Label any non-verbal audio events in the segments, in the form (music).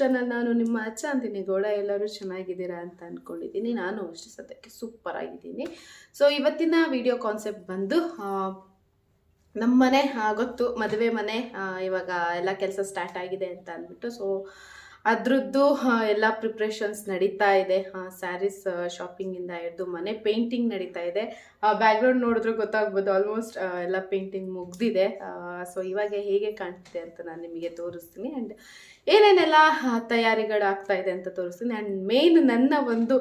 Channel ನಾನು ನಿಮ್ಮ ಅಚ್ಚ ಅಂತೀನಿ. ಗೌಡ, ಎಲ್ಲರೂ ಚೆನ್ನಾಗಿದ್ದೀರಾ ಅಂತ ಅಂದ್ಕೊಂಡಿದ್ದೀನಿ ನಾನು ಅಷ್ಟೇ ಸದ್ಯಕ್ಕೆ ಸೂಪರ್ ಆಗಿದ್ದೀನಿ. ಸೊ ಇವತ್ತಿನ ವಿಡಿಯೋ ಕಾನ್ಸೆಪ್ಟ್ ಬಂದು ನಮ್ಮ ಮನೆ ಗೊತ್ತು, ಮದುವೆ ಮನೆ ಇವಾಗ ಎಲ್ಲ ಕೆಲಸ ಸ್ಟಾರ್ಟ್ ಆಗಿದೆ ಅಂತ ಅಂದ್ಬಿಟ್ಟು. ಸೊ ಅದ್ರದ್ದು ಎಲ್ಲ ಪ್ರಿಪ್ರೇಷನ್ಸ್ ನಡೀತಾ ಇದೆ. ಸ್ಯಾರೀಸ್ ಶಾಪಿಂಗಿಂದ ಹಿಡಿದು ಮನೆ ಪೇಂಟಿಂಗ್ ನಡೀತಾ ಇದೆ. ಬ್ಯಾಕ್ಗ್ರೌಂಡ್ ನೋಡಿದ್ರೆ ಗೊತ್ತಾಗ್ಬೋದು. ಆಲ್ಮೋಸ್ಟ್ ಎಲ್ಲ ಪೇಂಟಿಂಗ್ ಮುಗ್ದಿದೆ. ಸೊ ಇವಾಗ ಹೇಗೆ ಕಾಣ್ತಿದೆ ಅಂತ ನಾನು ನಿಮಗೆ ತೋರಿಸ್ತೀನಿ. ಆ್ಯಂಡ್ ಏನೇನೆಲ್ಲ ಆ, ತಯಾರಿಗಳು ಆಗ್ತಾ ಇದೆ ಅಂತ ತೋರಿಸ್ತೀನಿ. ಆ್ಯಂಡ್ ಮೇನ್ ನನ್ನ ಒಂದು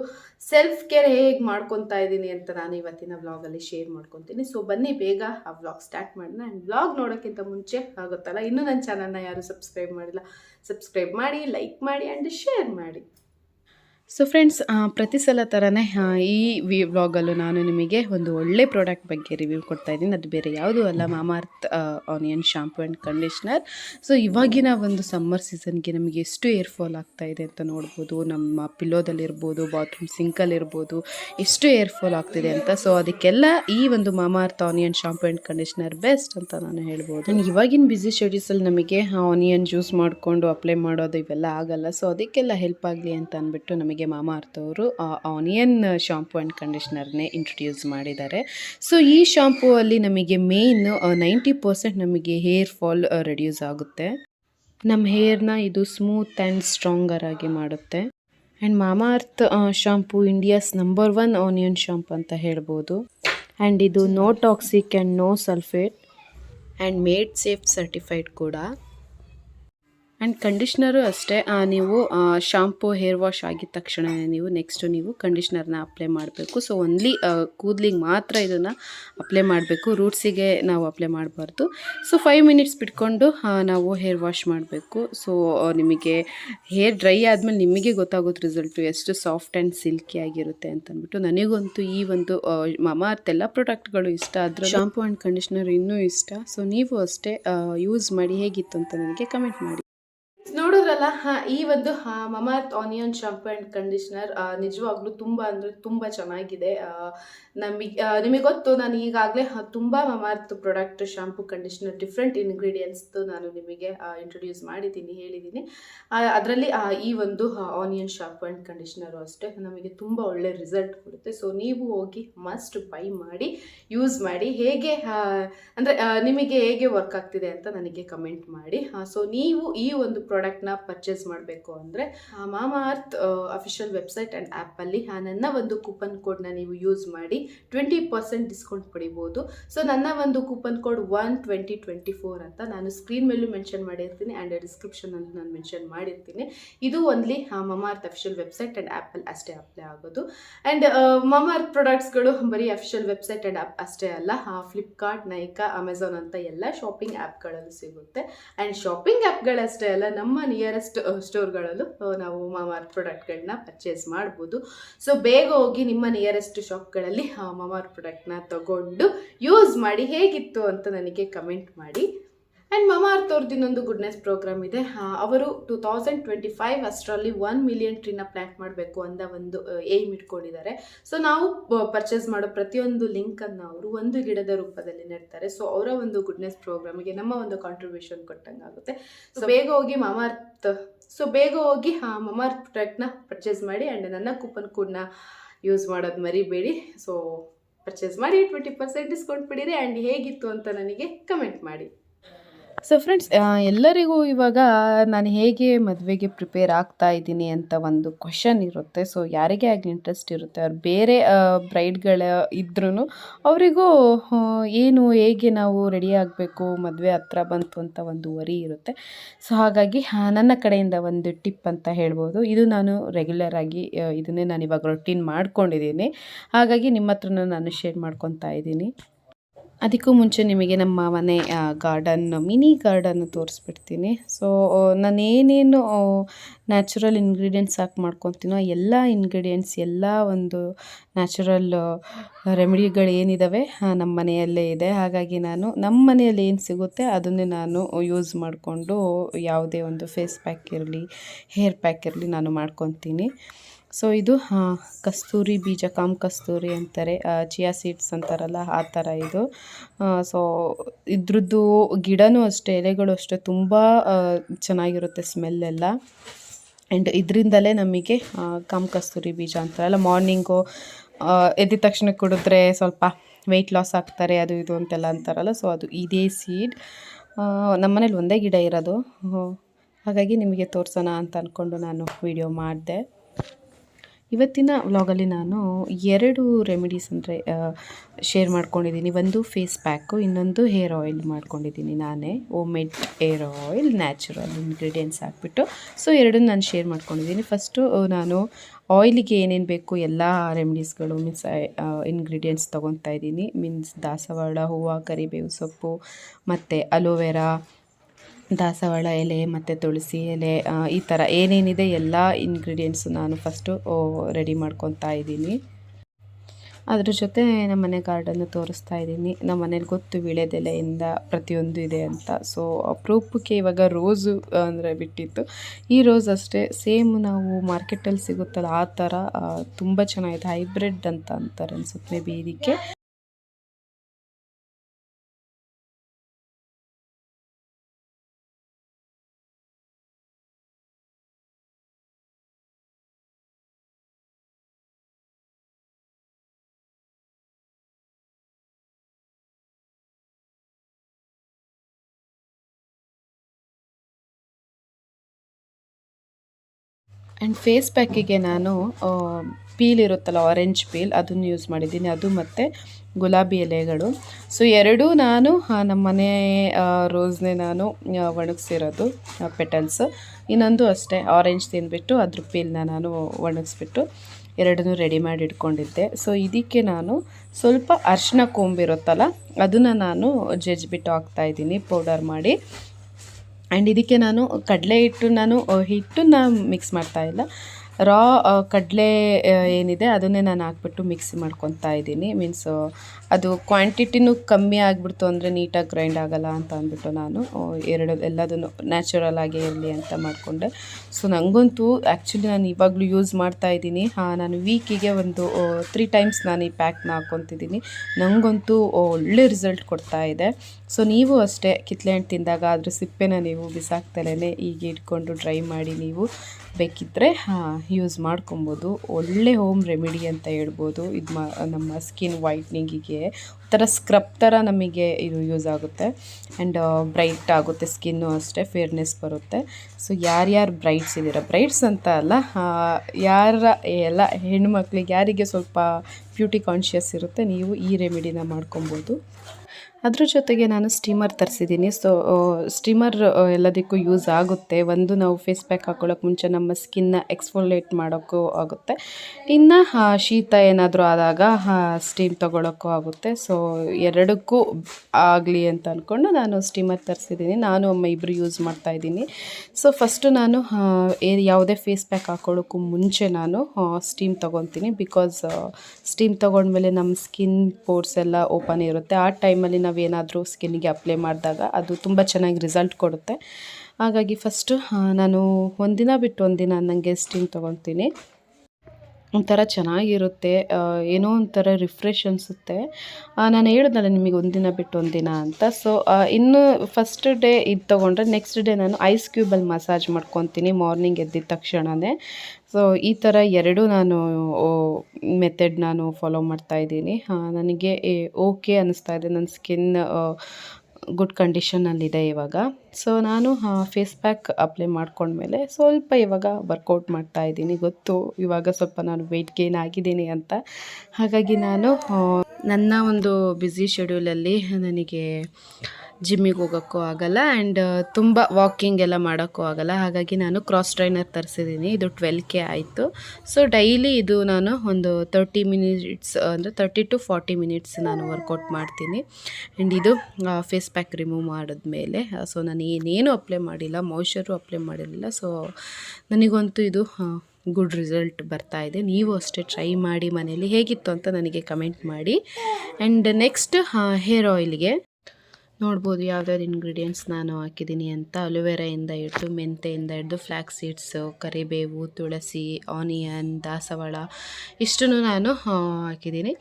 ಸೆಲ್ಫ್ ಕೇರ್ ಹೇಗೆ ಮಾಡ್ಕೊತಾ ಇದ್ದೀನಿ ಅಂತ ನಾನು ಇವತ್ತಿನ ವ್ಲಾಗಲ್ಲಿ ಶೇರ್ ಮಾಡ್ಕೊತೀನಿ. ಸೊ ಬನ್ನಿ ಬೇಗ ಆ ವ್ಲಾಗ್ ಸ್ಟಾರ್ಟ್ ಮಾಡೋಣ. ಆ್ಯಂಡ್ ವ್ಲಾಗ್ ನೋಡೋಕ್ಕಿಂತ ಮುಂಚೆ ಆಗುತ್ತಲ್ಲ ಇನ್ನೂ ನನ್ನ ಚಾನಲ್ನ ಯಾರು ಸಬ್ಸ್ಕ್ರೈಬ್ ಮಾಡಿಲ್ಲ ಸಬ್ಸ್ಕ್ರೈಬ್ ಮಾಡಿ ಲೈಕ್ ಮಾಡಿ ಆ್ಯಂಡ್ ಶೇರ್ ಮಾಡಿ. ಸೊ ಫ್ರೆಂಡ್ಸ್ ಪ್ರತಿ ಸಲ ಥರನೇ ಈ ವಿ, ವ್ಲಾಗಲ್ಲೂ ನಾನು ನಿಮಗೆ ಒಂದು ಒಳ್ಳೆ ಪ್ರಾಡಕ್ಟ್ ಬಗ್ಗೆ ರಿವ್ಯೂ ಕೊಡ್ತಾ ಇದ್ದೀನಿ. ಅದು ಬೇರೆ ಯಾವುದೂ ಅಲ್ಲ, Mamaearth onion shampoo and conditioner so ಇವಾಗಿನ ಒಂದು ಸಮ್ಮರ್ ಸೀಸನ್ಗೆ ನಮಗೆ ಎಷ್ಟು ಏರ್ ಫಾಲ್ ಆಗ್ತಾ ಇದೆ ಅಂತ ನೋಡ್ಬೋದು. ನಮ್ಮ ಪಿಲ್ಲೋದಲ್ಲಿರ್ಬೋದು ಬಾತ್ರೂಮ್ ಸಿಂಕಲ್ಲಿರ್ಬೋದು ಎಷ್ಟು ಏರ್ ಫಾಲ್ ಆಗ್ತಿದೆ ಅಂತ. ಸೊ ಅದಕ್ಕೆಲ್ಲ ಈ ಒಂದು Mamaearth onion shampoo and conditioner best ಅಂತ ನಾನು ಹೇಳ್ಬೋದು. ಇವಾಗಿನ ಬ್ಯುಸಿ ಶೆಡ್ಯೂಸಲ್ಲಿ ನಮಗೆ ಆನಿಯನ್ ಜ್ಯೂಸ್ ಮಾಡಿಕೊಂಡು ಅಪ್ಲೈ ಮಾಡೋದು ಇವೆಲ್ಲ ಆಗಲ್ಲ. ಸೊ ಅದಕ್ಕೆಲ್ಲ ಹೆಲ್ಪ್ ಆಗಲಿ ಅಂತ ಅಂದ್ಬಿಟ್ಟು ನಮಗೆ ಮಾಮಾ ಅರ್ಥ ಅವರು ಆನಿಯನ್ ಶಾಂಪು ಆ್ಯಂಡ್ ಕಂಡೀಷ್ನರ್ನೇ ಇಂಟ್ರೊಡ್ಯೂಸ್ ಮಾಡಿದ್ದಾರೆ. ಸೊ ಈ ಶಾಂಪೂ ಅಲ್ಲಿ ನಮಗೆ ಮೇನ್ ನೈಂಟಿ ಪರ್ಸೆಂಟ್ ನಮಗೆ ಹೇರ್ ಫಾಲ್ ರೆಡ್ಯೂಸ್ ಆಗುತ್ತೆ. ನಮ್ಮ ಹೇರ್ನ ಇದು ಸ್ಮೂತ್ ಆ್ಯಂಡ್ ಸ್ಟ್ರಾಂಗರ್ ಆಗಿ ಮಾಡುತ್ತೆ. And Mamaearth shampoo India's number one onion shampoo ಅಂತ ಹೇಳ್ಬೋದು. ಆ್ಯಂಡ್ ಇದು no toxic and no sulphate and made safe certified ಕೂಡ. ಆ್ಯಂಡ್ ಕಂಡೀಷ್ನರು ಅಷ್ಟೇ. ನೀವು ಶಾಂಪು, ಹೇರ್ ವಾಶ್ ಆಗಿದ ತಕ್ಷಣ ನೀವು ನೆಕ್ಸ್ಟು ನೀವು ಕಂಡೀಷ್ನರ್ನ ಅಪ್ಲೈ ಮಾಡಬೇಕು. ಸೊ, ಓನ್ಲಿ ಕೂದಲಿಗೆ ಮಾತ್ರ ಇದನ್ನು ಅಪ್ಲೈ ಮಾಡಬೇಕು. ರೂಟ್ಸಿಗೆ ನಾವು ಅಪ್ಲೈ ಮಾಡಬಾರ್ದು. ಸೊ, ಫೈವ್ ಮಿನಿಟ್ಸ್ ಬಿಟ್ಕೊಂಡು ನಾವು ಹೇರ್ ವಾಶ್ ಮಾಡಬೇಕು. ಸೊ ನಿಮಗೆ ಹೇರ್ ಡ್ರೈ ಆದಮೇಲೆ ನಿಮಗೆ ಗೊತ್ತಾಗುತ್ತೆ ರಿಸಲ್ಟು ಎಷ್ಟು ಸಾಫ್ಟ್ ಆ್ಯಂಡ್ ಸಿಲ್ಕಿ ಆಗಿರುತ್ತೆ ಅಂತ ಅಂದ್ಬಿಟ್ಟು ನನಗಂತೂ ಈ ಒಂದು ಮಮಾ ಎಲ್ಲ ಪ್ರಾಡಕ್ಟ್ಗಳು ಇಷ್ಟ ಆದರೂ ಶಾಂಪು ಆ್ಯಂಡ್ ಕಂಡೀಷ್ನರ್ ಇನ್ನೂ ಇಷ್ಟ. ಸೊ, ನೀವು ಅಷ್ಟೇ ಯೂಸ್ ಮಾಡಿ ಹೇಗಿತ್ತು ಅಂತ ನನಗೆ ಕಮೆಂಟ್ ಮಾಡಿ. ನೋಡಿದ್ರಲ್ಲ ಹಾ, ಈ ಒಂದು Mamaearth onion shampoo and conditioner ನಿಜವಾಗ್ಲೂ ತುಂಬ ಅಂದರೆ ತುಂಬ ಚೆನ್ನಾಗಿದೆ. ನಮಗೆ ನಿಮಗೆ ಗೊತ್ತು ನಾನು ಈಗಾಗಲೇ ತುಂಬ Mamaearth product shampoo conditioner different ಇಂಗ್ರೀಡಿಯೆಂಟ್ಸ್ದು ನಾನು ನಿಮಗೆ ಇಂಟ್ರೊಡ್ಯೂಸ್ ಮಾಡಿದ್ದೀನಿ ಹೇಳಿದ್ದೀನಿ. ಅದರಲ್ಲಿ ಈ ಒಂದು ಆನಿಯನ್ ಶಾಂಪು ಆ್ಯಂಡ್ ಕಂಡೀಷ್ನರು ಅಷ್ಟೇ ನಮಗೆ ತುಂಬ ಒಳ್ಳೆ ರಿಸಲ್ಟ್ ಕೊಡುತ್ತೆ. ಸೊ ನೀವು ಹೋಗಿ ಮಸ್ಟ್ ಬೈ ಮಾಡಿ ಯೂಸ್ ಮಾಡಿ ಹೇಗೆ ಅಂದರೆ ನಿಮಗೆ ಹೇಗೆ ವರ್ಕ್ ಆಗ್ತಿದೆ ಅಂತ ನನಗೆ ಕಮೆಂಟ್ ಮಾಡಿ. ಸೊ ನೀವು ಈ ಒಂದು ಪ್ರಾಡಕ್ಟ್ನ ಪರ್ಚೇಸ್ ಮಾಡಬೇಕು ಅಂದರೆ ಮಾಮಾ ಅರ್ತ್ ಅಫಿಷಿಯಲ್ ವೆಬ್ಸೈಟ್ ಆ್ಯಂಡ್ ಆ್ಯಪಲ್ಲಿ ನನ್ನ ಒಂದು ಕೂಪನ್ ಕೋಡ್ನ ನೀವು ಯೂಸ್ ಮಾಡಿ ಟ್ವೆಂಟಿ ಪರ್ಸೆಂಟ್ ಡಿಸ್ಕೌಂಟ್ ಪಡಿಬೋದು. ಸೊ ನನ್ನ ಒಂದು coupon code one twenty twenty four ಅಂತ ನಾನು ಸ್ಕ್ರೀನ್ ಮೇಲೂ ಮೆನ್ಷನ್ ಮಾಡಿರ್ತೀನಿ ಆ್ಯಂಡ್ ಡಿಸ್ಕ್ರಿಪ್ಷನಲ್ಲಿ ನಾನು ಮೆನ್ಷನ್ ಮಾಡಿರ್ತೀನಿ. ಇದು only Mamaearth official website and ಆ್ಯಪಲ್ಲಿ ಅಷ್ಟೇ ಅಪ್ಲೈ ಆಗೋದು. ಆ್ಯಂಡ್ ಮಮಾರ್ತ್ ಪ್ರಾಡಕ್ಟ್ಸ್ಗಳು ಬರೀ ಅಫಿಷಿಯಲ್ ವೆಬ್ಸೈಟ್ ಆ್ಯಂಡ್ ಆ್ಯಪ್ ಅಷ್ಟೇ ಅಲ್ಲ ಫ್ಲಿಪ್ಕಾರ್ಟ್ ನೈಕಾ ಅಮೆಝಾನ್ ಅಂತ ಎಲ್ಲ ಶಾಪಿಂಗ್ ಆ್ಯಪ್ಗಳಲ್ಲೂ ಸಿಗುತ್ತೆ. ಆ್ಯಂಡ್ ಶಾಪಿಂಗ್ ಆ್ಯಪ್ಗಳಷ್ಟೇ ಅಲ್ಲ, ನಮ್ಮ ನಿಯರೆಸ್ಟ್ ಸ್ಟೋರ್ಗಳಲ್ಲೂ ನಾವು ಮಾಮಾರ್ ಪ್ರಾಡಕ್ಟ್ಗಳನ್ನ ಪರ್ಚೇಸ್ ಮಾಡ್ಬೋದು. ಸೊ ಬೇಗ ಹೋಗಿ ನಿಮ್ಮ ನಿಯರೆಸ್ಟ್ ಶಾಪ್ಗಳಲ್ಲಿ ಮಾಮಾರ್ ಪ್ರಾಡಕ್ಟ್ನ ತಗೊಂಡು ಯೂಸ್ ಮಾಡಿ ಹೇಗಿತ್ತು ಅಂತ ನನಗೆ ಕಮೆಂಟ್ ಮಾಡಿ. ಆ್ಯಂಡ್ ಮಮಾ ಅವ್ರದ್ದು ಇನ್ನೊಂದು ಗುಡ್ನೆಸ್ ಪ್ರೋಗ್ರಾಮ್ ಇದೆ. ಅವರು ಟೂ ತೌಸಂಡ್ ಟ್ವೆಂಟಿ ಫೈವ್ ಅಷ್ಟರಲ್ಲಿ ಒನ್ ಮಿಲಿಯನ್ ಟ್ರೀನ ಪ್ಲ್ಯಾಂಟ್ ಮಾಡಬೇಕು ಅಂತ ಒಂದು ಏಮ್ ಇಟ್ಕೊಂಡಿದ್ದಾರೆ. ಸೊ ನಾವು ಪರ್ಚೇಸ್ ಮಾಡೋ ಪ್ರತಿಯೊಂದು ಲಿಂಕನ್ನು ಅವರು ಒಂದು ಗಿಡದ ರೂಪದಲ್ಲಿ ನೆಡ್ತಾರೆ. ಸೊ ಅವರ ಒಂದು ಗುಡ್ನೆಸ್ ಪ್ರೋಗ್ರಾಮಿಗೆ ನಮ್ಮ ಒಂದು ಕಾಂಟ್ರಿಬ್ಯೂಷನ್ ಕೊಟ್ಟಂಗೆ ಆಗುತ್ತೆ. ಸೊ ಬೇಗ ಹೋಗಿ ಮಮಾರ್ತ್ ಸೊ ಬೇಗ ಹೋಗಿ ಆ ಮಮಾರ್ತ್ ಪ್ರಾಡಕ್ಟ್ನ ಪರ್ಚೇಸ್ ಮಾಡಿ ಆ್ಯಂಡ್ ನನ್ನ ಕೂಪನ್ ಕೋಡ್ನ ಯೂಸ್ ಮಾಡೋದು ಮರಿಬೇಡಿ. ಸೊ ಪರ್ಚೇಸ್ ಮಾಡಿ ಟ್ವೆಂಟಿ ಪರ್ಸೆಂಟ್ ಡಿಸ್ಕೌಂಟ್ ಪಡೀರಿ ಆ್ಯಂಡ್ ಹೇಗಿತ್ತು ಅಂತ ನನಗೆ ಕಮೆಂಟ್ ಮಾಡಿ. ಸೊ ಫ್ರೆಂಡ್ಸ್ ಎಲ್ಲರಿಗೂ ಇವಾಗ ನಾನು ಹೇಗೆ ಮದುವೆಗೆ ಪ್ರಿಪೇರ್ ಆಗ್ತಾ ಇದ್ದೀನಿ ಅಂತ ಒಂದು ಕ್ವಶನ್ ಇರುತ್ತೆ. ಸೊ ಯಾರಿಗೆ ಆಗಲಿ ಇಂಟ್ರೆಸ್ಟ್ ಇರುತ್ತೆ, ಅವ್ರು ಬೇರೆ ಬ್ರೈಡ್ಗಳ ಇದ್ರೂ ಅವರಿಗೂ ಏನು, ಹೇಗೆ ನಾವು ರೆಡಿ ಆಗಬೇಕು, ಮದುವೆ ಹತ್ರ ಬಂತು ಅಂತ ಒಂದು ವರಿ ಇರುತ್ತೆ. ಸೊ ಹಾಗಾಗಿ ನನ್ನ ಕಡೆಯಿಂದ ಒಂದು ಟಿಪ್ ಅಂತ ಹೇಳ್ಬೋದು. ಇದು ನಾನು ರೆಗ್ಯುಲರ್ ಆಗಿ ಇದನ್ನೇ ನಾನು ಇವಾಗ ರೊಟೀನ್ ಮಾಡ್ಕೊಂಡಿದ್ದೀನಿ. ಹಾಗಾಗಿ ನಿಮ್ಮ ಹತ್ರನೂ ನಾನು ಶೇರ್ ಮಾಡ್ಕೊತಾ ಇದ್ದೀನಿ. ಅದಕ್ಕೂ ಮುಂಚೆ ನಿಮಗೆ ನಮ್ಮ ಮನೆ ಗಾರ್ಡನ್ ಮಿನಿ ಗಾರ್ಡನ್ ತೋರಿಸ್ಬಿಡ್ತೀನಿ. ಸೊ ನಾನು ಏನೇನು ನ್ಯಾಚುರಲ್ ಇಂಗ್ರೀಡಿಯೆಂಟ್ಸ್ ಹಾಕಿ ಮಾಡ್ಕೊತೀನೋ, ಎಲ್ಲ ಇಂಗ್ರೀಡಿಯೆಂಟ್ಸ್ ಎಲ್ಲ ಒಂದು ನ್ಯಾಚುರಲ್ ರೆಮಿಡಿಗಳು ಏನಿದ್ದಾವೆ ನಮ್ಮ ಮನೆಯಲ್ಲೇ ಇದೆ. ಹಾಗಾಗಿ ನಾನು ನಮ್ಮ ಮನೆಯಲ್ಲಿ ಏನು ಸಿಗುತ್ತೆ, ಅದನ್ನೇ ನಾನು ಯೂಸ್ ಮಾಡಿಕೊಂಡು, ಯಾವುದೇ ಒಂದು ಫೇಸ್ ಪ್ಯಾಕ್ ಇರಲಿ ಹೇರ್ ಪ್ಯಾಕ್ ಇರಲಿ ನಾನು ಮಾಡ್ಕೊತೀನಿ. ಸೊ ಇದು ಕಸ್ತೂರಿ ಬೀಜ, ಕಾಮ್ ಕಸ್ತೂರಿ ಅಂತಾರೆ. ಚಿಯಾ ಸೀಡ್ಸ್ ಅಂತಾರಲ್ಲ, ಆ ಥರ ಇದು. ಸೊ ಇದ್ರದ್ದು ಗಿಡನೂ ಅಷ್ಟೇ, ಎಲೆಗಳು ಅಷ್ಟೇ, ತುಂಬ ಚೆನ್ನಾಗಿರುತ್ತೆ ಸ್ಮೆಲ್ಲೆಲ್ಲ ಆ್ಯಂಡ್ ಇದರಿಂದಲೇ ನಮಗೆ ಕಾಮ್ ಕಸ್ತೂರಿ ಬೀಜ ಅಂತಾರಲ್ಲ ಮಾರ್ನಿಂಗು ಎದ್ದ ತಕ್ಷಣ ಕುಡಿದ್ರೆ ಸ್ವಲ್ಪ ವೆಯ್ಟ್ ಲಾಸ್ ಆಗ್ತಾರೆ, ಅದು ಇದು ಅಂತೆಲ್ಲ ಅಂತಾರಲ್ಲ ಸೊ ಅದು ಇದೇ ಸೀಡ್ ನಮ್ಮನೇಲಿ ಒಂದೇ ಗಿಡ ಇರೋದು. ಹಾಗಾಗಿ ನಿಮಗೆ ತೋರಿಸೋಣ ಅಂತ ಅಂದ್ಕೊಂಡು ನಾನು ವಿಡಿಯೋ ಮಾಡಿದೆ. ಇವತ್ತಿನ ವ್ಲಾಗಲ್ಲಿ ನಾನು ಎರಡು ರೆಮಿಡೀಸ್ ಅಂದರೆ ಶೇರ್ ಮಾಡ್ಕೊಂಡಿದ್ದೀನಿ. ಒಂದು ಫೇಸ್ ಪ್ಯಾಕು ಇನ್ನೊಂದು ಹೇರ್ ಆಯಿಲ್ ಮಾಡ್ಕೊಂಡಿದ್ದೀನಿ ನಾನೇ. Home made hair oil natural ingredients ಹಾಕ್ಬಿಟ್ಟು. ಸೊ ಎರಡನ್ನು ನಾನು ಶೇರ್ ಮಾಡ್ಕೊಂಡಿದ್ದೀನಿ. ಫಸ್ಟು ನಾನು ಆಯಿಲಿಗೆ ಏನೇನು ಬೇಕು ಎಲ್ಲ ರೆಮಿಡೀಸ್ಗಳು ಮೀನ್ಸ್ ಇಂಗ್ರೀಡಿಯೆಂಟ್ಸ್ ತೊಗೊತಾ ಇದ್ದೀನಿ. ಮೀನ್ಸ್ ದಾಸವಾಳ, ಹೂವು, ಕರಿಬೇವು ಸೊಪ್ಪು, ಮತ್ತು ಅಲೋವೆರಾ ದಾಸವಾಳ ಎಲೆ, ಮತ್ತು ತುಳಸಿ ಎಲೆ ಈ ಥರ ಏನೇನಿದೆ ಎಲ್ಲ ಇಂಗ್ರೀಡಿಯೆಂಟ್ಸು ನಾನು ಫಸ್ಟು ರೆಡಿ ಮಾಡ್ಕೊತಾ ಇದ್ದೀನಿ. ಅದ್ರ ಜೊತೆ ನಮ್ಮ ಮನೆ ಗಾರ್ಡನ್ನು ತೋರಿಸ್ತಾ ಇದ್ದೀನಿ. ನಮ್ಮ ಮನೇಲಿ ಗೊತ್ತು ವೀಳ್ಯದೆಲೆಯಿಂದ ಪ್ರತಿಯೊಂದು ಇದೆ ಅಂತ. ಸೊ ಅಪರೂಪಕ್ಕೆ ಇವಾಗ ರೋಸು ಅಂದರೆ ಬಿಟ್ಟಿತ್ತು. ಈ ರೋಸ್ ಅಷ್ಟೇ ಸೇಮ್ ನಾವು ಮಾರ್ಕೆಟಲ್ಲಿ ಸಿಗುತ್ತಲ್ಲ, ಆ ಥರ ತುಂಬ ಚೆನ್ನಾಗಿದೆ ಹೈಬ್ರಿಡ್ ಅಂತ ಅಂತಾರೆ ಅನ್ಸುತ್ತೆ, ಮೇ ಇದಕ್ಕೆ. ಆ್ಯಂಡ್ ಫೇಸ್ ಪ್ಯಾಕಿಗೆ ನಾನು ಪೀಲ್ ಇರುತ್ತಲ್ಲ ಆರೆಂಜ್ ಪೀಲ್ ಅದನ್ನು ಯೂಸ್ ಮಾಡಿದ್ದೀನಿ. ಅದು ಮತ್ತು ಗುಲಾಬಿ ಎಲೆಗಳು. ಸೊ ಎರಡೂ ನಾನು ನಮ್ಮ ಮನೆ ರೋಸ್ನೇ ನಾನು ಒಣಗಿಸಿರೋದು ಪೆಟಲ್ಸ್ ಇನ್ನೊಂದು ಅಷ್ಟೇ ಆರೆಂಜ್ ತಿಂದ್ಬಿಟ್ಟು ಅದ್ರ ಪೀಲ್ನ ನಾನು ಒಣಗಿಸ್ಬಿಟ್ಟು ಎರಡನ್ನೂ ರೆಡಿ ಮಾಡಿ ಇಟ್ಕೊಂಡಿದ್ದೆ. ಸೊ ಇದಕ್ಕೆ ನಾನು ಸ್ವಲ್ಪ ಅರ್ಶಿನ ಕೊಂಬಿರುತ್ತಲ್ಲ ಅದನ್ನು ನಾನು ಜಜ್ಜಿಬಿಟ್ಟು ಹಾಕ್ತಾಯಿದ್ದೀನಿ ಪೌಡರ್ ಮಾಡಿ. ಆ್ಯಂಡ್ ಇದಕ್ಕೆ ನಾನು ಕಡಲೆ ಹಿಟ್ಟು ನಾನು ಹಿಟ್ಟನ್ನು ಮಿಕ್ಸ್ ಮಾಡ್ತಾ ಇಲ್ಲ. ರಾ ಕಡಲೆ ಏನಿದೆ ಅದನ್ನೇ ನಾನು ಹಾಕ್ಬಿಟ್ಟು ಮಿಕ್ಸ್ ಮಾಡ್ಕೊತಾ ಇದ್ದೀನಿ. ಮೀನ್ಸ್ ಅದು ಕ್ವಾಂಟಿಟಿನೂ ಕಮ್ಮಿ ಆಗಿಬಿಡ್ತು ಅಂದರೆ ನೀಟಾಗಿ ಗ್ರೈಂಡ್ ಆಗಲ್ಲ ಅಂತ ಅಂದ್ಬಿಟ್ಟು ನಾನು ಎರಡು, ಎಲ್ಲದನ್ನು ನ್ಯಾಚುರಲ್ ಆಗೇ ಇರಲಿ ಅಂತ ಮಾಡಿಕೊಂಡೆ. ಸೊ ನನಗಂತೂ ಆ್ಯಕ್ಚುಲಿ ನಾನು ಇವಾಗಲೂ ಯೂಸ್ ಮಾಡ್ತಾ ಇದ್ದೀನಿ. ಹಾಂ, ನಾನು ವೀಕಿಗೆ ಒಂದು ತ್ರೀ ಟೈಮ್ಸ್ ನಾನು ಈ ಪ್ಯಾಕ್ನ ಹಾಕ್ಕೊತಿದ್ದೀನಿ ನನಗಂತೂ ಒಳ್ಳೆ ರಿಸಲ್ಟ್ ಕೊಡ್ತಾ ಇದೆ. ಸೊ ನೀವು ಅಷ್ಟೇ ಕಿತ್ಲೆ ಹಣ್ಣು ತಿಂದಾಗ ಅದ್ರ ಸಿಪ್ಪೆನ ನೀವು ಬಿಸಾಕ್ತಲೇ ಈಗ ಇಟ್ಕೊಂಡು ಡ್ರೈ ಮಾಡಿ ನೀವು ಬೇಕಿದ್ದರೆ ಯೂಸ್ ಮಾಡ್ಕೊಬೋದು. ಒಳ್ಳೆ ಹೋಮ್ ರೆಮಿಡಿ ಅಂತ ಹೇಳ್ಬೋದು. ಇದು ಮಾ ನಮ್ಮ ಸ್ಕಿನ್ ವೈಟ್ನಿಂಗಿಗೆ ಒಂಥರ ಸ್ಕ್ರಬ್ ಥರ ನಮಗೆ ಇದು ಯೂಸ್ ಆಗುತ್ತೆ. ಆ್ಯಂಡ್ ಬ್ರೈಟ್ ಆಗುತ್ತೆ ಸ್ಕಿನ್ನು ಅಷ್ಟೇ ಫೇರ್ನೆಸ್ ಬರುತ್ತೆ. ಸೊ ಯಾರ್ಯಾರು ಬ್ರೈಟ್ಸ್ ಇದ್ದೀರ? ಬ್ರೈಟ್ಸ್ ಅಂತ ಅಲ್ಲ ಯಾರ ಎಲ್ಲ ಹೆಣ್ಮಕ್ಳಿಗೆ ಯಾರಿಗೆ ಸ್ವಲ್ಪ ಬ್ಯೂಟಿ ಕಾನ್ಷಿಯಸ್ ಇರುತ್ತೆ, ನೀವು ಈ ರೆಮಿಡಿನ ಮಾಡ್ಕೊಬೋದು. ಅದ್ರ ಜೊತೆಗೆ ನಾನು ಸ್ಟೀಮರ್ ತರಿಸಿದ್ದೀನಿ. ಸೊ ಸ್ಟೀಮರ್ ಎಲ್ಲದಕ್ಕೂ ಯೂಸ್ ಆಗುತ್ತೆ. ಒಂದು ನಾವು ಫೇಸ್ ಪ್ಯಾಕ್ ಹಾಕೊಳ್ಳೋಕೆ ಮುಂಚೆ ನಮ್ಮ ಸ್ಕಿನ್ನ ಎಕ್ಸ್ಫೋಲೇಟ್ ಮಾಡೋಕ್ಕೂ ಆಗುತ್ತೆ. ಇನ್ನು ಶೀತ ಏನಾದರೂ ಆದಾಗ ಸ್ಟೀಮ್ ತೊಗೊಳಕ್ಕೂ ಆಗುತ್ತೆ. ಸೊ ಎರಡಕ್ಕೂ ಆಗಲಿ ಅಂತ ಅಂದ್ಕೊಂಡು ನಾನು ಸ್ಟೀಮರ್ ತರಿಸಿದ್ದೀನಿ. ನಾನು ಅಮ್ಮ ಇಬ್ಬರು ಯೂಸ್ ಮಾಡ್ತಾ ಇದ್ದೀನಿ. ಸೊ ಫಸ್ಟು ನಾನು ಯಾವುದೇ ಫೇಸ್ ಪ್ಯಾಕ್ ಹಾಕೊಳ್ಳೋಕ್ಕೂ ಮುಂಚೆ ನಾನು ಸ್ಟೀಮ್ ತೊಗೊತೀನಿ. ಬಿಕಾಸ್ ಸ್ಟೀಮ್ ತೊಗೊಂಡ್ಮೇಲೆ ನಮ್ಮ ಸ್ಕಿನ್ ಪೋರ್ಸ್ ಎಲ್ಲ ಓಪನ್ ಇರುತ್ತೆ. ಆ ಟೈಮಲ್ಲಿ ನಾವೇನಾದರೂ ಸ್ಕಿನ್ನಿಗೆ ಅಪ್ಲೈ ಮಾಡಿದಾಗ ಅದು ತುಂಬ ಚೆನ್ನಾಗಿ ರಿಸಲ್ಟ್ ಕೊಡುತ್ತೆ. ಹಾಗಾಗಿ ಫಸ್ಟು ನಾನು ಒಂದಿನ ಬಿಟ್ಟು ಒಂದಿನ ನನಗೆ ಸ್ಟೀಮ್ ತೊಗೊತೀನಿ ಒಂಥರ ಚೆನ್ನಾಗಿರುತ್ತೆ ಏನೋ ಒಂಥರ ರಿಫ್ರೆಶ್ ಅನಿಸುತ್ತೆ. ನಾನು ಹೇಳಿದ್ನಲ್ಲ ನಿಮಗೆ ಒಂದಿನ ಬಿಟ್ಟು ಒಂದಿನ ಅಂತ. ಸೊ ಇನ್ನು ಫಸ್ಟ್ ಡೇ ಇದು ತೊಗೊಂಡ್ರೆ ನೆಕ್ಸ್ಟ್ ಡೇ ನಾನು ಐಸ್ ಕ್ಯೂಬಲ್ಲಿ ಮಸಾಜ್ ಮಾಡ್ಕೊತೀನಿ ಮಾರ್ನಿಂಗ್ ಎದ್ದಿದ ತಕ್ಷಣವೇ ಸೊ ಈ ಥರ ಎರಡು ನಾನು ಮೆಥಡ್ ನಾನು ಫಾಲೋ ಮಾಡ್ತಾ ಇದ್ದೀನಿ. ನನಗೆ ಓಕೆ ಅನ್ನಿಸ್ತಾ ಇದೆ. ನನ್ನ ಸ್ಕಿನ್ ಗುಡ್ ಕಂಡೀಷನಲ್ಲಿದೆ ಇವಾಗ. ಸೊ ನಾನು ಫೇಸ್ ಪ್ಯಾಕ್ ಅಪ್ಲೈ ಮಾಡ್ಕೊಂಡ್ಮೇಲೆ ಸ್ವಲ್ಪ ಇವಾಗ ವರ್ಕೌಟ್ ಮಾಡ್ತಾ ಇದ್ದೀನಿ. ಗೊತ್ತು, ಇವಾಗ ಸ್ವಲ್ಪ ನಾನು ವೆಯ್ಟ್ ಗೇನ್ ಆಗಿದ್ದೀನಿ ಅಂತ. ಹಾಗಾಗಿ ನಾನು ನನ್ನ ಒಂದು ಬ್ಯುಸಿ ಶೆಡ್ಯೂಲಲ್ಲಿ ನನಗೆ ಜಿಮ್ಮಿಗೆ ಹೋಗೋಕ್ಕೂ ಆಗಲ್ಲ ಆ್ಯಂಡ್ ತುಂಬ ವಾಕಿಂಗ್ ಎಲ್ಲ ಮಾಡೋಕ್ಕೂ ಆಗಲ್ಲ. ಹಾಗಾಗಿ ನಾನು ಕ್ರಾಸ್ ಟ್ರೈನರ್ ತರಿಸಿದ್ದೀನಿ. ಇದು ಟ್ವೆಲ್ ಕೆ ಆಯಿತು. ಸೊ, ಡೈಲಿ ಇದು ನಾನು ಒಂದು ತರ್ಟಿ ಮಿನಿಟ್ಸ್, ಅಂದರೆ ತರ್ಟಿ ಟು ಫಾರ್ಟಿ ಮಿನಿಟ್ಸ್ ನಾನು ವರ್ಕೌಟ್ ಮಾಡ್ತೀನಿ. ಆ್ಯಂಡ್ ಇದು ಫೇಸ್ ಪ್ಯಾಕ್ ರಿಮೂವ್ ಮಾಡಿದ್ಮೇಲೆ ಸೊ, ನಾನು ಏನೇನು ಅಪ್ಲೈ ಮಾಡಿಲ್ಲ, ಮಾಯ್ಶ್ಚರು ಅಪ್ಲೈ ಮಾಡಿರಲಿಲ್ಲ. ಸೊ, ನನಗಂತೂ ಇದು ಗುಡ್ ರಿಸಲ್ಟ್ ಬರ್ತಾ ಇದೆ. ನೀವು ಅಷ್ಟೇ ಟ್ರೈ ಮಾಡಿ ಮನೇಲಿ ಹೇಗಿತ್ತು ಅಂತ ನನಗೆ ಕಮೆಂಟ್ ಮಾಡಿ. ಆ್ಯಂಡ್ ನೆಕ್ಸ್ಟ್ ಹೇರ್ ಆಯಿಲ್ಗೆ ನೋಡ್ಬೋದು ಯಾವ್ದಾವ್ದು ಇಂಗ್ರೀಡಿಯೆಂಟ್ಸ್ ನಾನು ಹಾಕಿದ್ದೀನಿ ಅಂತ. ಅಲೋವೆರಾಯಿಂದ ಹಿಡಿದು, ಮೆಂತೆಯಿಂದ ಹಿಡಿದು ಫ್ಲ್ಯಾಕ್ಸ್ ಸೀಡ್ಸು ಕರಿಬೇವು, ತುಳಸಿ ಆನಿಯನ್ ದಾಸವಾಳ ಇಷ್ಟನ್ನು ನಾನು ಹಾಕಿದ್ದೀನಿ.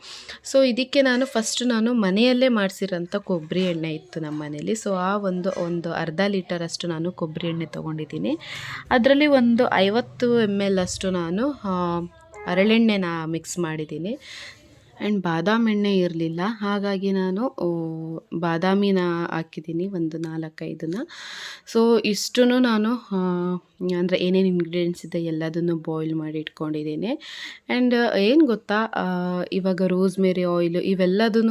ಸೊ ಇದಕ್ಕೆ ನಾನು ಫಸ್ಟ್ ನಾನು ಮನೆಯಲ್ಲೇ ಮಾಡಿಸಿರೋಂಥ ಕೊಬ್ಬರಿ ಎಣ್ಣೆ ಇತ್ತು ನಮ್ಮ ಮನೇಲಿ. ಸೊ ಆ ಒಂದು ಒಂದು ಅರ್ಧ ಲೀಟರ್ ಅಷ್ಟು ನಾನು ಕೊಬ್ಬರಿ ಎಣ್ಣೆ ತೊಗೊಂಡಿದ್ದೀನಿ. ಅದರಲ್ಲಿ ಒಂದು ಐವತ್ತು ಎಂ ಅಷ್ಟು ನಾನು ಹರಳೆಣ್ಣೆನ ಮಿಕ್ಸ್ ಮಾಡಿದ್ದೀನಿ. ಆ್ಯಂಡ್ ಬಾದಾಮಿ ಎಣ್ಣೆ ಇರಲಿಲ್ಲ. ಹಾಗಾಗಿ ನಾನು ಬಾದಾಮಿನ ಹಾಕಿದ್ದೀನಿ ಒಂದು ನಾಲ್ಕೈದನ್ನ. ಸೊ ಇಷ್ಟು ನಾನು ಅಂದರೆ ಏನೇನು ಇಂಗ್ರೀಡಿಯೆಂಟ್ಸ್ ಇದೆ ಎಲ್ಲದನ್ನು ಬಾಯ್ಲ್ ಮಾಡಿ ಇಟ್ಕೊಂಡಿದ್ದೀನಿ. ಆ್ಯಂಡ್ ಏನು ಗೊತ್ತಾ ಇವಾಗ ರೋಸ್ಮೇರಿ ಆಯಿಲು ಇವೆಲ್ಲದೂ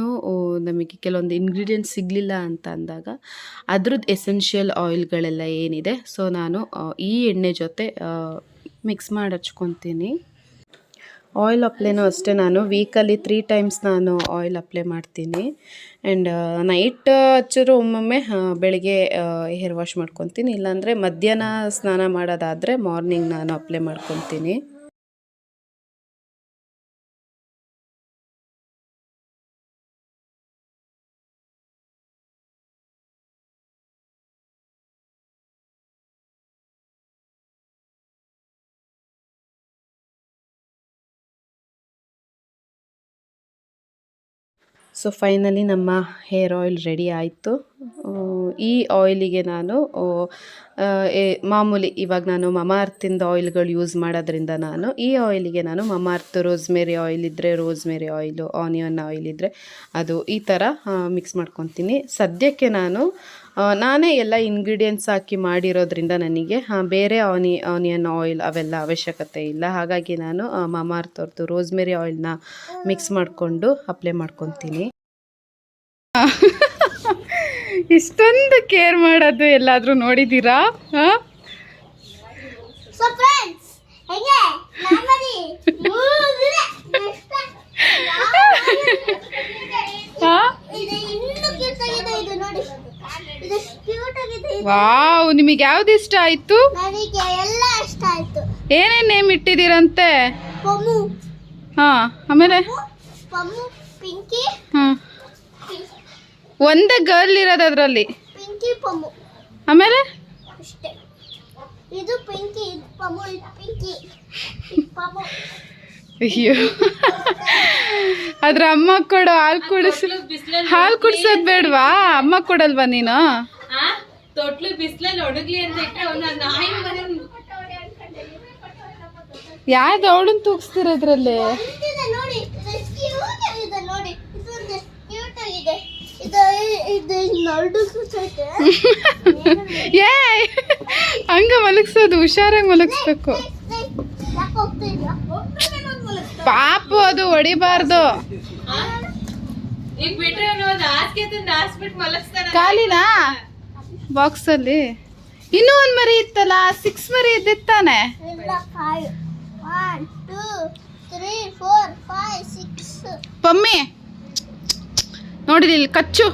ನಮಗೆ ಕೆಲವೊಂದು ಇಂಗ್ರೀಡಿಯೆಂಟ್ಸ್ ಸಿಗಲಿಲ್ಲ ಅಂತ ಅಂದಾಗ, ಅದ್ರದ್ದು ಎಸೆನ್ಷಿಯಲ್ ಆಯಿಲ್ಗಳೆಲ್ಲ ಏನಿದೆ. ಸೊ ನಾನು ಈ ಎಣ್ಣೆ ಜೊತೆ ಮಿಕ್ಸ್ ಮಾಡಿ ಹಚ್ಕೊತೀನಿ. ಆಯಿಲ್ ಅಪ್ಲೈನೂ ಅಷ್ಟೇ ನಾನು ವೀಕಲ್ಲಿ ತ್ರೀ ಟೈಮ್ಸ್ ನಾನು ಆಯಿಲ್ ಅಪ್ಲೈ ಮಾಡ್ತೀನಿ. ಆ್ಯಂಡ್ ನೈಟ್ ಹಚ್ಚಿದ್ರು ಒಮ್ಮೊಮ್ಮೆ ಬೆಳಗ್ಗೆ ಹೇರ್ ವಾಶ್ ಮಾಡ್ಕೊತೀನಿ. ಇಲ್ಲಾಂದರೆ ಮಧ್ಯಾಹ್ನ ಸ್ನಾನ ಮಾಡೋದಾದರೆ ಮಾರ್ನಿಂಗ್ ನಾನು ಅಪ್ಲೈ ಮಾಡ್ಕೊತೀನಿ. ಸೊ ಫೈನಲಿ ನಮ್ಮ ಹೇರ್ ಆಯಿಲ್ ರೆಡಿ ಆಯಿತು. ಈ ಆಯಿಲಿಗೆ ನಾನು ಮಾಮೂಲಿ ಇವಾಗ ನಾನು ಮಮಾರ್ತಿಂದ ಆಯಿಲ್ಗಳು ಯೂಸ್ ಮಾಡೋದ್ರಿಂದ ನಾನು ಈ ಆಯಿಲಿಗೆ ನಾನು ಮಮಾರ್ತ್ ರೋಸ್ಮೇರಿ ಆಯಿಲ್ ಇದ್ದರೆ ರೋಸ್ಮೇರಿ ಆಯಿಲು ಆನಿಯನ್ ಆಯಿಲ್ ಇದ್ದರೆ ಅದು ಈ ಥರ ಮಿಕ್ಸ್ ಮಾಡ್ಕೊತೀನಿ. ಸದ್ಯಕ್ಕೆ ನಾನು ನಾನೇ ಎಲ್ಲ ಇಂಗ್ರೀಡಿಯೆಂಟ್ಸ್ ಹಾಕಿ ಮಾಡಿರೋದ್ರಿಂದ ನನಗೆ ಬೇರೆ ಆನಿ ಆನಿಯನ್ ಆಯಿಲ್ ಅವೆಲ್ಲ ಅವಶ್ಯಕತೆ ಇಲ್ಲ. ಹಾಗಾಗಿ ನಾನು ಮಾಮಾರ್ತವ್ರದ್ದು ರೋಸ್ಮೇರಿ ಆಯಿಲ್ನ ಮಿಕ್ಸ್ ಮಾಡಿಕೊಂಡು ಅಪ್ಲೈ ಮಾಡ್ಕೊತೀನಿ. ಇಷ್ಟೊಂದು ಕೇರ್ ಮಾಡೋದು ಎಲ್ಲಾದರೂ ನೋಡಿದ್ದೀರಾ? ಹಾಂ (laughs) ವಾವ್ ನಿಮಗೆ ಯಾವ್ದು ಇಷ್ಟ ಆಯಿತು? ನನಗೆ ಎಲ್ಲ ಇಷ್ಟ ಆಯ್ತು. ಏನೇನ್ ನೇಮ್ ಇಟ್ಟಿದ್ದೀರಂತೆ? ಪಮ್ಮು. ಹಾಂ ಆಮೇಲೆ? ಪಮ್ಮು ಪಿಂಕಿ. ಹಾಂ. ಒಂದೇ ಗರ್ಲ್ ಇರೋದು ಅದರಲ್ಲಿ? ಪಿಂಕಿ ಪಮ್ಮು. ಆಮೇಲೆ? ಅಷ್ಟೇ. ಇದು ಪಿಂಕಿ ಇದು ಪಮ್ಮು ಇದು ಪಿಂಕಿ. ಇದು ಪಮ್ಮು. ಅಯ್ಯೋ. ಅದ್ರ ಅಮ್ಮ ಕೊಡು ಹಾಲು ಕುಡಿಸ್ ಹಾಲು ಕುಡ್ಸದ್ ಬೇಡ್ವಾ ಅಮ್ಮ ಕೊಡಲ್ವಾ ನೀನು? ತೊಟ್ಲು ಬಿಸಿಲಲ್ಲಿ ಅಂತ ಯಾವ್ದು ಅವಳನ್ ತೂಗಿಸ್ತಿರೋದ್ರಲ್ಲಿ ಏ ಹಂಗ ಮಲಗ್ಸೋದು ಹುಷಾರಾಗಿ ಮಲಗಿಸ್ಬೇಕು. ಪಾಪ ಅದು ಹೊಡಿಬಾರ್ದು. ಕಾಲಿನಾ ಬಾಕ್ಸ್ ಅಲ್ಲಿ ಇನ್ನೂ ಒಂದ್ ಮರಿ ಇತ್ತಲ್ಲ? ಸಿಕ್ಸ್ ಮರಿ ಇದ್ದಿತ್ತಾನೆ. ಪಮ್ಮಿ. ನೋಡಿಲಿ ಇಲ್ಲಿ ಕಚ್ಚು.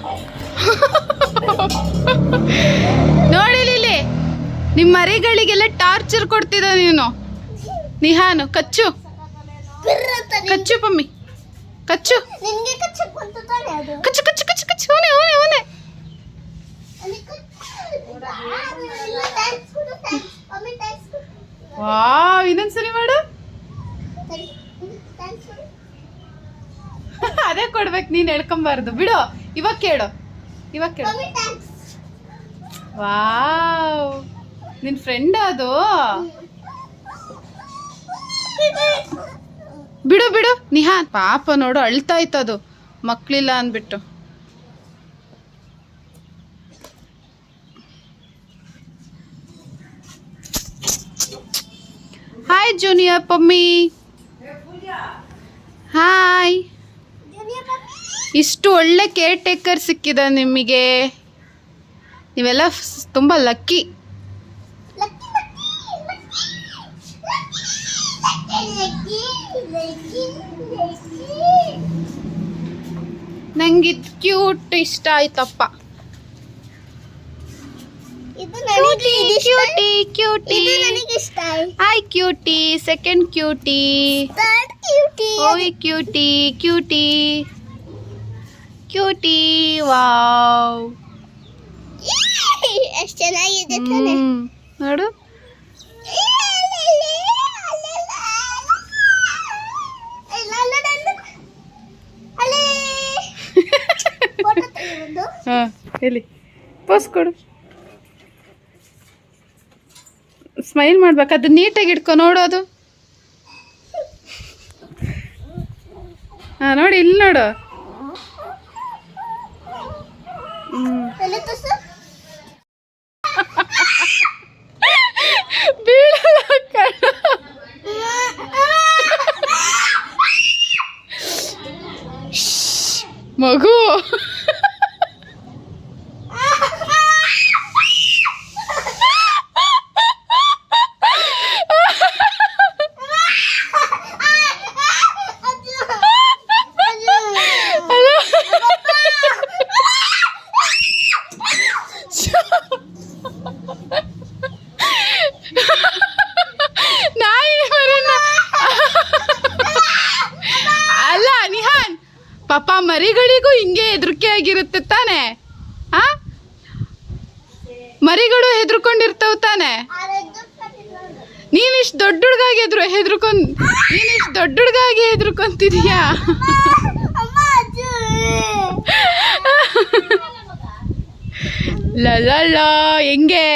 ನೋಡಿಲಿ ನಿಮ್ಮ ಮರಿಗಳಿಗೆಲ್ಲ ಟಾರ್ಚರ್ ಕೊಡ್ತಿದ್ದ ನೀನು. ನಿಹಾನು ಕಚ್ಚು. ಕಚ್ಚು ಪಮ್ಮಿ. ಕಚ್ಚು. ನಿನ್ಗೆ ಕಚ್ಚಕ್ ಬಂತು ತಾನೆ ಅದು. ಕಚ್ಚು ಕಚ್ಚು ಕಚ್ಚು ಕಚ್ಚು. ಓನೆ ಓನೆ ಕೊಡು. ವಾವ್ ಇನ್ನೊಂದ್ಸರಿ ಮಾಡು. ಸರಿ, ಮಾಡು (laughs) ಅದೇ ಕೊಡ್ಬೇಕು ನೀನ್ ಹೇಳ್ಕೊಂಬಾರ್ದು ಬಿಡು ಇವಾಗ ಕೇಳು. ಇವಾಗ ಕೇಳು. ವಾವ್. ನಿನ್ ಫ್ರೆಂಡ್ ಅದು. ಬಿಡು ಬಿಡು. ನಿಹಾ, ಪಾಪ ನೋಡು ಅಳ್ತಾ ಅದು ಮಕ್ಳಿಲ್ಲ ಅಂದ್ಬಿಟ್ಟು. Hi junior Pammi hi. ಇಷ್ಟು ಒಳ್ಳೆ ಕೇರ್ ಟೇಕರ್ ಸಿಕ್ಕಿದ ನಿಮಗೆ. ನೀವೆಲ್ಲ ತುಂಬ ಲಕ್ಕಿ ನಂಗಿದ್ ಕ್ಯೂಟ್ ಇಷ್ಟ ಆಯ್ತಪ್ಪ. ಇದು ನನಗೆ ಇಷ್ಟ. ಕ್ಯೂಟಿ ಕ್ಯೂಟಿ ಇದು ನನಗೆ ಇಷ್ಟ ಆಯ್ತು. Hi cutie second cutie third cutie ಓಯ್ ಕ್ಯೂಟಿ ಕ್ಯೂಟಿ ಕ್ಯೂಟಿ ವಾವ್ ಎಷ್ಟು ಚೆನ್ನಾಗಿದೆ ತಾನೆ ಹ್ಮ್. ನೋಡು. ಹೇಳಿ. ಪೋಸ್ ಕೊಡು. ಸ್ಮೈಲ್ ಮಾಡ್ಬೇಕು. ಅದು ನೀಟಾಗಿ ಇಟ್ಕೊ ನೋಡೋದು ಹಾಂ ನೋಡಿ ಇಲ್ಲಿ ನೋಡು. ಮರಿಗಳಿಗೂ ಹಿಂಗೆ ಹೆದರಿಕೆ ಆಗಿರುತ್ತೆ ತಾನೆ? ಆ? ಮರಿಗಳು ಹೆದರ್ಕೊಂಡಿರ್ತಾವ ತಾನೆ? ನೀನಿಷ್ಟು ದೊಡ್ಡ ಹುಡುಗಾಗಿ ಹೆದ್ರು, ಹೆದರ್ಕೊಂಡ್, ನೀನಿಷ್ಟು ದೊಡ್ಡ ಹುಡುಗಾಗಿ ಹೆದರ್ಕೊಂತಿದೀಯಾ? ಲಲ್ಲ, ಹೆಂಗೆ?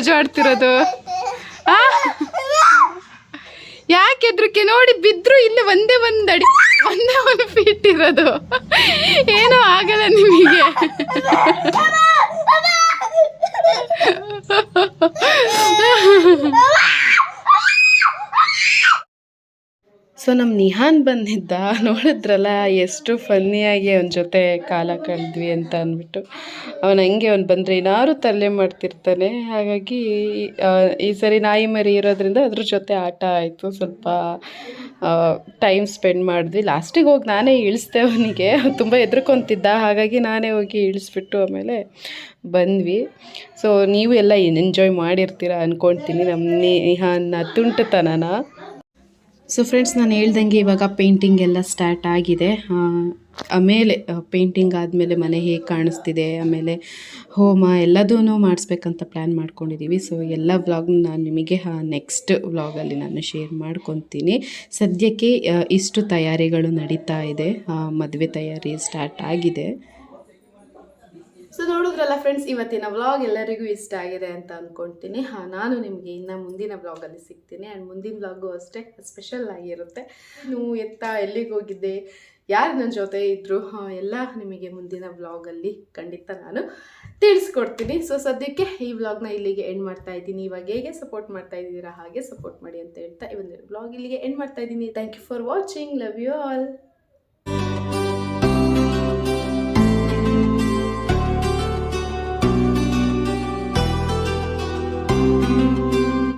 ಜೋಜೋ ಆಡ್ತಿರೋದು ಆ? ಯಾಕೆ ಹೆದ್ರಿಕೆ ನೋಡಿ, ಬಿದ್ರು ಇನ್ನು ಒಂದೇ ಒಂದು ಅಡಿ ಒಂದೇ ಒಂದು ಫೀಟ್ ಇರೋದು. ಏನೂ ಆಗಲ್ಲ ನಿಮಗೆ. ಸೊ ನಮ್ಮ ನಿಹಾನ್ ಬಂದಿದ್ದ (laughs) ನೋಡಿದ್ರಲ್ಲ, ಎಷ್ಟು ಫನ್ನಿಯಾಗಿ ಅವನ ಜೊತೆ ಕಾಲ ಕಳೆದ್ವಿ ಅಂತ ಅಂದ್ಬಿಟ್ಟು. ಅವನು ಹಂಗೆ ಅವ್ನು ಬಂದರೆ ಏನಾದ್ರು ತಲೆ ಮಾಡ್ತಿರ್ತಾನೆ. ಹಾಗಾಗಿ ಈ ಸರಿ ನಾಯಿ ಮರಿ ಇರೋದ್ರಿಂದ ಅದ್ರ ಜೊತೆ ಆಟ ಆಯಿತು. ಸ್ವಲ್ಪ ಟೈಮ್ ಸ್ಪೆಂಡ್ ಮಾಡಿದ್ವಿ. ಲಾಸ್ಟಿಗೆ ಹೋಗಿ ನಾನೇ ಇಳಿಸ್ದೆ ಅವನಿಗೆ. ತುಂಬ ಹೆದ್ರ್ಕೊಂತಿದ್ದ. ಹಾಗಾಗಿ ನಾನೇ ಹೋಗಿ ಇಳಿಸ್ಬಿಟ್ಟು ಆಮೇಲೆ ಬಂದ್ವಿ. ಸೊ ನೀವು ಎಲ್ಲ ಎಂಜಾಯ್ ಮಾಡಿರ್ತೀರ ಅಂದ್ಕೊಳ್ತೀನಿ ನಮ್ಮ ನಿಹಾನ್ ತುಂಟತನನ. ಸೊ ಫ್ರೆಂಡ್ಸ್ ನಾನು ಹೇಳ್ದಂಗೆ ಇವಾಗ ಪೇಂಟಿಂಗ್ ಎಲ್ಲ ಸ್ಟಾರ್ಟ್ ಆಗಿದೆ. ಆಮೇಲೆ ಪೇಂಟಿಂಗ್ ಆದಮೇಲೆ ಮನೆ ಹೇಗೆ ಕಾಣಿಸ್ತಿದೆ, ಆಮೇಲೆ ಹೋಮ ಎಲ್ಲದೂ ಮಾಡಿಸ್ಬೇಕಂತ ಪ್ಲ್ಯಾನ್ ಮಾಡ್ಕೊಂಡಿದ್ದೀವಿ ಸೊ ಎಲ್ಲ ವ್ಲಾಗ್ನ ನಾನು ನಿಮಗೆ ನೆಕ್ಸ್ಟ್ ವ್ಲಾಗಲ್ಲಿ ನಾನು ಶೇರ್ ಮಾಡ್ಕೊತೀನಿ. ಸದ್ಯಕ್ಕೆ ಇಷ್ಟು ತಯಾರಿಗಳು ನಡೀತಾ ಇದೆ. ಮದುವೆ ತಯಾರಿ ಸ್ಟಾರ್ಟ್ ಆಗಿದೆ. ಸೊ ನೋಡಿದ್ರಲ್ಲ ಫ್ರೆಂಡ್ಸ್ ಇವತ್ತಿನ ವ್ಲಾಗ್ ಎಲ್ಲರಿಗೂ ಇಷ್ಟ ಆಗಿದೆ ಅಂತ ಅಂದ್ಕೊಳ್ತೀನಿ ಹಾಂ ನಾನು ನಿಮಗೆ ಇನ್ನು ಮುಂದಿನ ವ್ಲಾಗಲ್ಲಿ ಸಿಗ್ತೀನಿ. ಆ್ಯಂಡ್ ಮುಂದಿನ ವ್ಲಾಗು ಅಷ್ಟೇ ಸ್ಪೆಷಲ್ ಆಗಿರುತ್ತೆ. ನೀವು ಎತ್ತ ಎಲ್ಲಿಗೆ ಹೋಗಿದ್ದೆ ಯಾರು ನನ್ನ ಜೊತೆ ಇದ್ದರು ಎಲ್ಲ ನಿಮಗೆ ಮುಂದಿನ ವ್ಲಾಗಲ್ಲಿ ಖಂಡಿತ ನಾನು ತಿಳಿಸ್ಕೊಡ್ತೀನಿ. ಸೊ ಸದ್ಯಕ್ಕೆ ಈ ವ್ಲಾಗ್ನ ಇಲ್ಲಿಗೆ ಎಂಡ್ ಮಾಡ್ತಾ ಇದ್ದೀನಿ. ಇವಾಗ ಹೇಗೆ ಸಪೋರ್ಟ್ ಮಾಡ್ತಾ ಇದ್ದೀರಾ ಹಾಗೆ ಸಪೋರ್ಟ್ ಮಾಡಿ ಅಂತ ಹೇಳ್ತಾ ಈ ಒಂದು ವ್ಲಾಗ್ ಇಲ್ಲಿಗೆ ಎಂಡ್ ಮಾಡ್ತಾ ಇದ್ದೀನಿ. Thank you for watching love you all